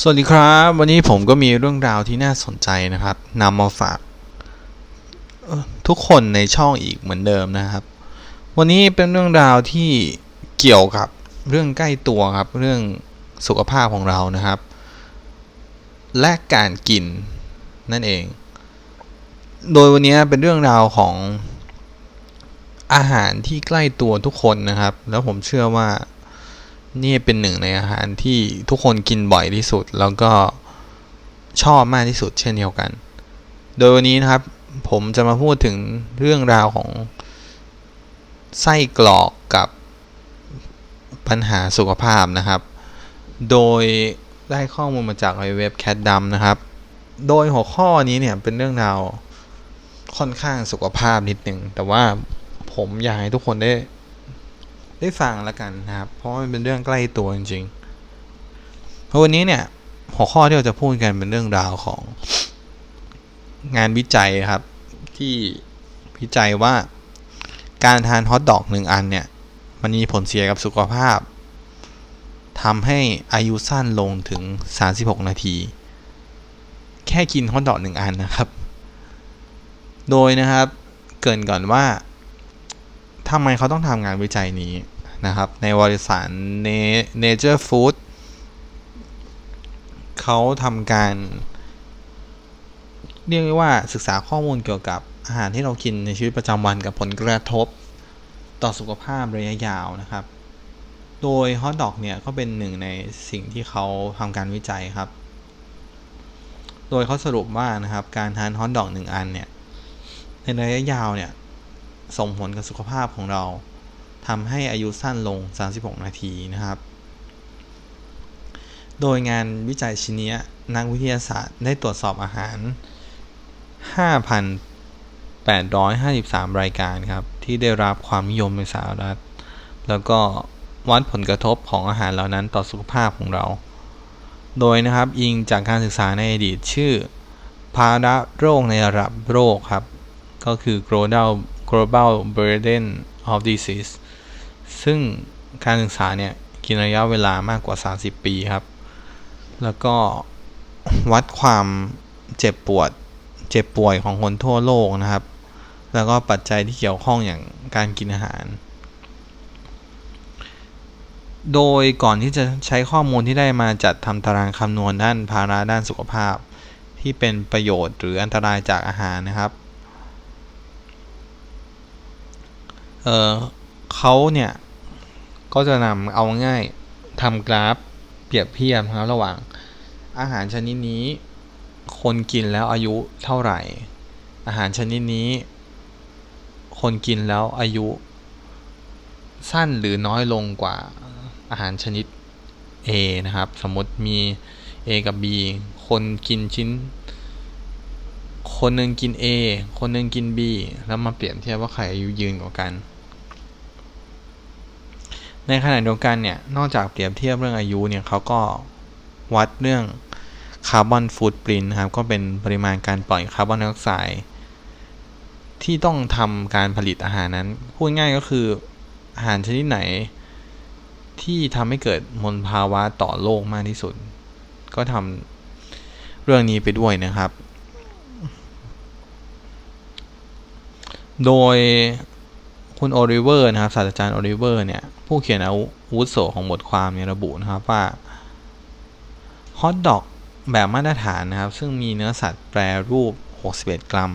สวัสดีครับ วันนี้ผมก็มีเรื่องราวที่น่าสนใจนะครับนำมาฝากทุกคนในช่องอีกเหมือนเดิมนะครับ วันนี้เป็นเรื่องราวที่เกี่ยวกับเรื่องใกล้ตัวครับ เรื่องสุขภาพของเรานะครับ และการกินนั่นเอง โดยวันนี้เป็นเรื่องราวของอาหารที่ใกล้ตัวทุกคนนะครับ แล้วผมเชื่อว่า นี่เป็นหนึ่งในอาหารที่ทุกคนกินบ่อยที่สุด แล้วก็ชอบมากที่สุดเช่นเดียวกัน โดยวันนี้นะครับผมจะมาพูดถึงเรื่องราวของไส้กรอกกับปัญหาสุขภาพนะครับ โดยได้ข้อมูลมาจากเว็บแคดดัมนะครับ โดยหัวข้อนี้เนี่ยเป็นเรื่องราวค่อนข้างสุขภาพนิดหนึ่ง แต่ว่าผมอยากให้ทุกคนได้ ได้ฟังแล้วกันนะครับ เพราะมันเป็นเรื่องใกล้ตัวจริงๆเพราะวันนี้เนี่ยหัวข้อที่เราจะพูดกันเป็นเรื่องราวของงานวิจัยครับ ที่วิจัยว่าการทานฮอทดอกหนึ่งอันเนี่ย มันมีผลเสียกับสุขภาพทำให้อายุสั้นลงถึง 36 นาที แค่กินฮอทดอกหนึ่งอันนะครับ โดยนะครับเกินก่อนว่าทำไมเขาต้องทำงานวิจัยนี้ นะครับ ในวารสาร Nature Food เขาทำการ เรียกได้ว่าศึกษาข้อมูลเกี่ยวกับอาหารที่เรากินในชีวิตประจำวันกับผลกระทบต่อสุขภาพระยะยาวนะครับ โดยฮอทดอกเนี่ยก็เป็นหนึ่งในสิ่งที่เขาทำการวิจัยครับ โดยเขาสรุปว่านะครับการทานฮอทดอกหนึ่งอันเนี่ยในระยะยาวเนี่ยส่งผลกับสุขภาพของเรา ทำให้อายุสั้นลง 36 นาทีนะครับ โดยงานวิจัยชิ้นนี้นักวิทยาศาสตร์ได้ตรวจสอบอาหาร 5,853 รายการครับ ที่ได้รับความนิยมในสหรัฐ แล้วก็วัดผลกระทบของอาหารเหล่านั้นต่อสุขภาพของเรา โดยนะครับอิงจากการศึกษาในอดีตชื่อ ภาระโรคในระดับโรคครับ ก็คือ global global burden of disease ซึ่งการศึกษาเนี่ยกินระยะเวลามากกว่า 30 ปีครับ แล้วก็วัดความเจ็บปวดเจ็บป่วยของคนทั่วโลกนะครับ แล้วก็ปัจจัยที่เกี่ยวข้องอย่างการกินอาหาร โดยก่อนที่จะใช้ข้อมูลที่ได้มาจัดทำตารางคำนวณด้านภาระด้านสุขภาพ ที่เป็นประโยชน์หรืออันตรายจากอาหารนะครับ เออเขาเนี่ยก็จะนำเอาง่ายทำกราฟเปรียบเทียบนะครับระหว่าง อาหารชนิดนี้ คนกินแล้วอายุเท่าไหร่ อาหารชนิดนี้ คนกินแล้วอายุ สั้นหรือน้อยลงกว่าอาหารชนิด A นะครับ สมมติมี A กับ B คนกินชิ้น คนหนึ่งกิน A คนหนึ่งกิน B แล้วมาเปรียบเทียบว่าใครอายุยืนกว่ากัน ในขณะเดียวกันเนี่ย นอกจากเปรียบเทียบเรื่องอายุเนี่ยเขาก็วัดเรื่องคาร์บอนฟูดปรินนะครับ ก็เป็นปริมาณการปล่อยคาร์บอนไดออกไซด์ที่ต้องทำการผลิตอาหารนั้น พูดง่ายก็คืออาหารชนิดไหน ที่ทำให้เกิดมลภาวะต่อโลกมากที่สุด ก็ทำเรื่องนี้ไปด้วยนะครับ โดยคุณโอลิเวอร์นะครับศาสตราจารย์โอลิเวอร์เนี่ย ผู้เขียนอาวุโสของบทความเนี่ยระบุนะครับว่าฮอทดอกแบบมาตรฐานนะครับ ซึ่งมีเนื้อสัตว์แปรรูป 61 กรัม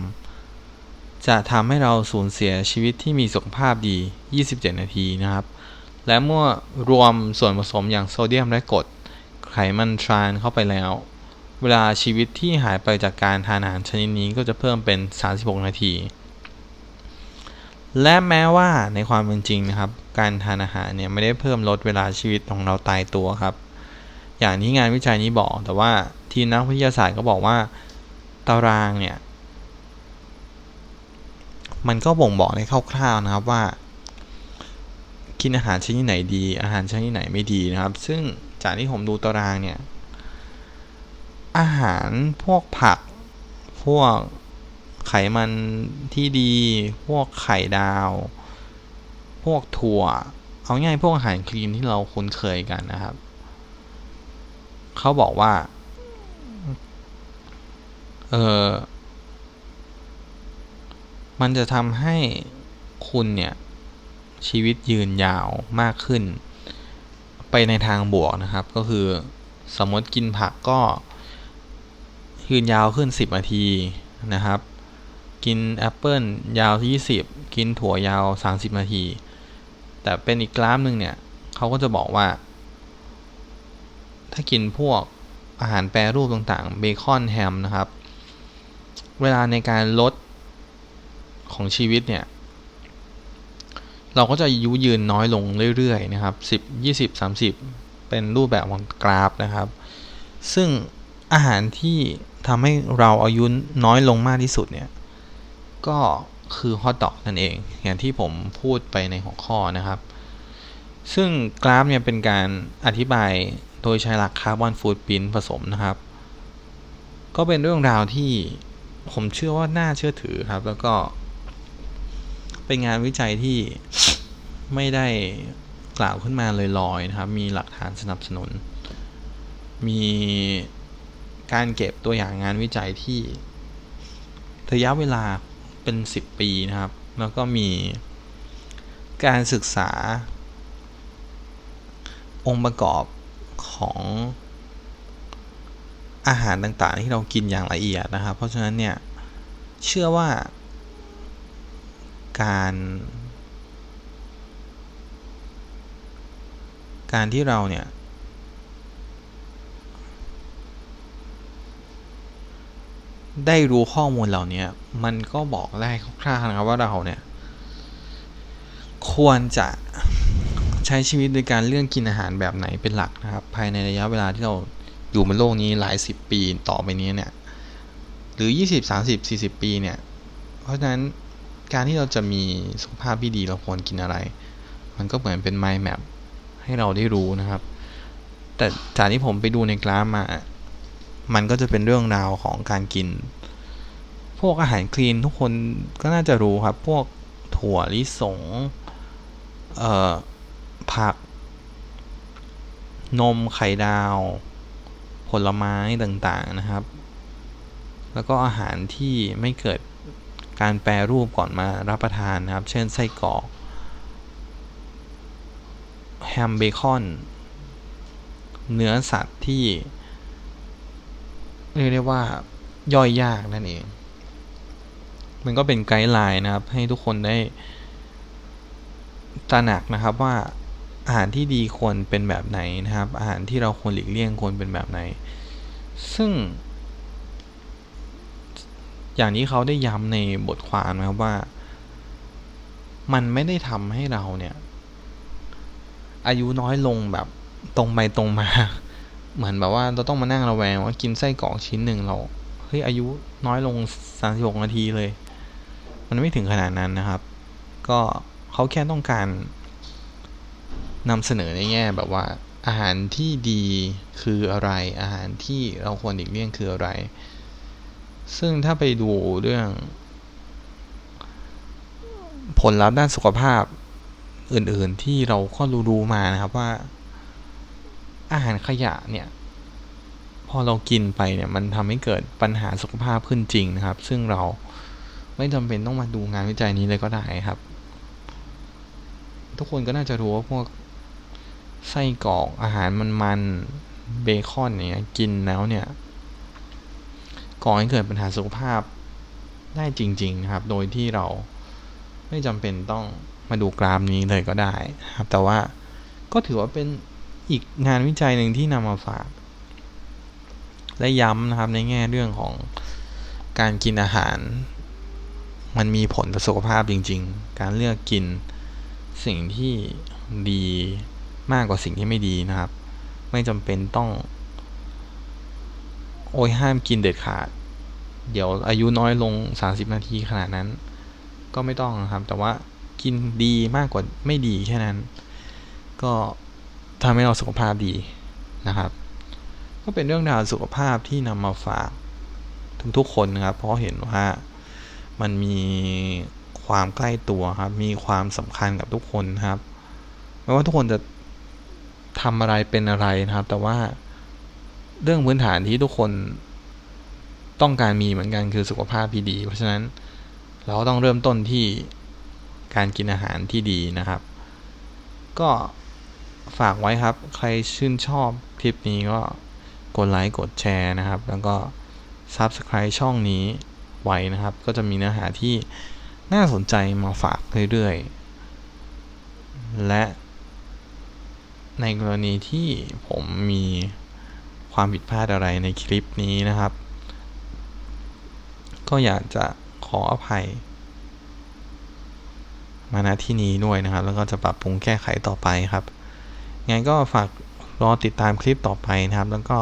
จะทำให้เราสูญเสียชีวิตที่มีสุขภาพดี 27 นาทีนะครับ และเมื่อรวมส่วนผสมอย่างโซเดียมและกรดไขมันทรานเข้าไปแล้ว เวลาชีวิตที่หายไปจากการทานอาหารชนิดนี้ก็จะเพิ่มเป็น 36 นาที และแม้ว่าในความเป็นจริงนะครับ การทานอาหารเนี่ยไม่ได้เพิ่มลดเวลาชีวิตของเราตายตัวครับ อย่างที่งานวิจัยนี้บอก แต่ว่าทีมนักวิทยาศาสตร์ก็บอกว่าตารางเนี่ย มันก็บ่งบอกในคร่าวๆนะครับว่า กินอาหารชนิดไหนดี อาหารชนิดไหนไม่ดีนะครับ ซึ่งจากที่ผมดูตารางเนี่ย อาหารพวกผักพวก ไขมันที่ดี พวกไข่ดาว พวกถั่ว เอาง่ายพวกอาหารคลีนที่เราคุ้นเคยกันนะครับ เขาบอกว่า เออมันจะทำให้คุณเนี่ย ชีวิตยืนยาวมากขึ้น ไปในทางบวกนะครับ ก็คือสมมติกินผักก็ยืนยาวขึ้น 10นาทีนะครับ กินแอปเปิลยาว 20 กินถั่วยาว 30 นาที แต่เป็นอีกกราฟหนึ่งเนี่ยเขาก็จะบอกว่า ถ้ากินพวกอาหารแปรรูปต่างๆ เบคอนแฮมนะครับ เวลาในการลดของชีวิตเนี่ย เราก็จะอายุยืนน้อยลงเรื่อยๆนะครับ 10 20 30 เป็นรูปแบบของกราฟนะครับ ซึ่งอาหารที่ทำให้เราอายุน้อยลงมากที่สุดเนี่ย ก็คือฮอทดอกนั่นเอง อย่างที่ผมพูดไปในหัวข้อนะครับ ซึ่งกราฟเนี่ยเป็นการอธิบายโดยใช้หลักคาร์บอนฟูดพินผสมนะครับ ก็เป็นเรื่องราวที่ผมเชื่อว่าน่าเชื่อถือครับ แล้วก็เป็นงานวิจัยที่ไม่ได้กล่าวขึ้นมาลอยๆนะครับ มีหลักฐานสนับสนุน มีการเก็บตัวอย่างงานวิจัยที่ระยะเวลา เป็น 10 ปีนะครับ แล้วก็มีการศึกษา องค์ประกอบของอาหารต่างๆ ที่เรากินอย่างละเอียดนะครับ เพราะฉะนั้นเนี่ยเชื่อว่าการ การที่เราเนี่ย ได้รู้ข้อมูลเหล่านี้มันก็บอกได้คร่าวๆนะครับว่าเราเนี่ย ควรจะใช้ชีวิตโดยการเลือกกินอาหารแบบไหนเป็นหลักนะครับ ภายในระยะเวลาที่เราอยู่บนโลกนี้หลายสิบปีต่อไปนี้เนี่ย หรือ 20 30 40 ปีเนี่ย เพราะฉะนั้นการที่เราจะมีสุขภาพที่ดีเราควรกินอะไร มันก็เหมือนเป็น mind map ให้เราได้รู้นะครับ แต่จากที่ผมไปดูในกราฟมา มันก็จะเป็นเรื่องราวของการกิน พวกอาหารคลีนทุกคนก็น่าจะรู้ครับ พวกถั่วลิสง เอ่อ ผัก นมไข่ดาว ผลไม้ต่างๆนะครับ แล้วก็อาหารที่ไม่เกิดการแปรรูปก่อนมารับประทานนะครับ เช่นไส้กรอก แฮมเบคอน เนื้อสัตว์ที่ เรียกได้ว่าย่อยยากนั่นเอง มันก็เป็นไกด์ไลน์นะครับ ให้ทุกคนได้ตระหนักนะครับว่าอาหารที่ดีควรเป็นแบบไหนนะครับ อาหารที่เราควรหลีกเลี่ยงควรเป็นแบบไหน ซึ่ง อย่างที่เขาได้ย้ำในบทความนะครับว่า มันไม่ได้ทำให้เราเนี่ย อายุน้อยลงแบบตรงไปตรงมา เหมือนแบบว่าเราต้องมานั่งระแวงว่ากินไส้กรอกชิ้นหนึ่งเราเฮ้ยอายุน้อยลง36นาทีเลย มันไม่ถึงขนาดนั้นนะครับ ก็เขาแค่ต้องการนำเสนอในแง่แบบว่าอาหารที่ดีคืออะไร อาหารที่เราควรหลีกเลี่ยงคืออะไร ซึ่งถ้าไปดูเรื่อง ผลลัพธ์ด้านสุขภาพอื่นๆที่เราก็รู้ๆมานะครับว่า อาหารขยะเนี่ยพอเรากินไปเนี่ยมันทำให้เกิดปัญหาสุขภาพขึ้นจริงนะครับ ซึ่งเราไม่จำเป็นต้องมาดูงานวิจัยนี้เลยก็ได้ครับ ทุกคนก็น่าจะรู้ว่าพวกไส้กรอกอาหารมันๆเบคอนเนี่ยกินแล้วเนี่ยก่อให้เกิดปัญหาสุขภาพได้จริงๆนะครับ โดยที่เราไม่จำเป็นต้องมาดูกราฟนี้เลยก็ได้ครับ แต่ว่าก็ถือว่าเป็น อีกงานวิจัยหนึ่งที่นำมาฝาก และย้ำนะครับในแง่เรื่องของการกินอาหาร มันมีผลต่อสุขภาพจริง ๆ การเลือกกินสิ่งที่ดีมากกว่าสิ่งที่ไม่ดีนะครับ ไม่จำเป็นต้อง โอ้ยห้ามกินเด็ดขาด เดี๋ยวอายุน้อยลง 30 นาทีขนาดนั้น ก็ไม่ต้องนะครับ แต่ว่ากินดีมากกว่าไม่ดีแค่นั้น ก็ ทำให้เราสุขภาพดีนะครับ ก็เป็นเรื่องราวสุขภาพที่นำมาฝากทุกๆคนนะครับ เพราะเห็นว่ามันมีความใกล้ตัวครับ มีความสำคัญกับทุกคนครับไม่ว่าทุกคนจะทำอะไรเป็นอะไรนะครับ แต่ว่าเรื่องพื้นฐานที่ทุกคนต้องการมีเหมือนกันคือสุขภาพที่ดี เพราะฉะนั้นเราก็ต้องเริ่มต้นที่การกินอาหารที่ดีนะครับ ก็ ฝากไว้ครับ ใครชื่นชอบคลิปนี้ก็กดไลค์กดแชร์นะครับ แล้วก็ Subscribe ช่องนี้ไว้นะครับ ก็จะมีเนื้อหาที่น่าสนใจมาฝากเรื่อยๆ และในกรณีที่ผมมีความผิดพลาดอะไรในคลิปนี้นะครับ ก็อยากจะขออภัย มาณที่นี้ด้วยนะครับ แล้วก็จะปรับปรุงแก้ไขต่อไปครับ ไงก็ฝากรอติดตามคลิปต่อไปนะครับ แล้วก็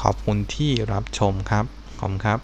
ขอบคุณที่รับชมครับ ขอบคุณครับ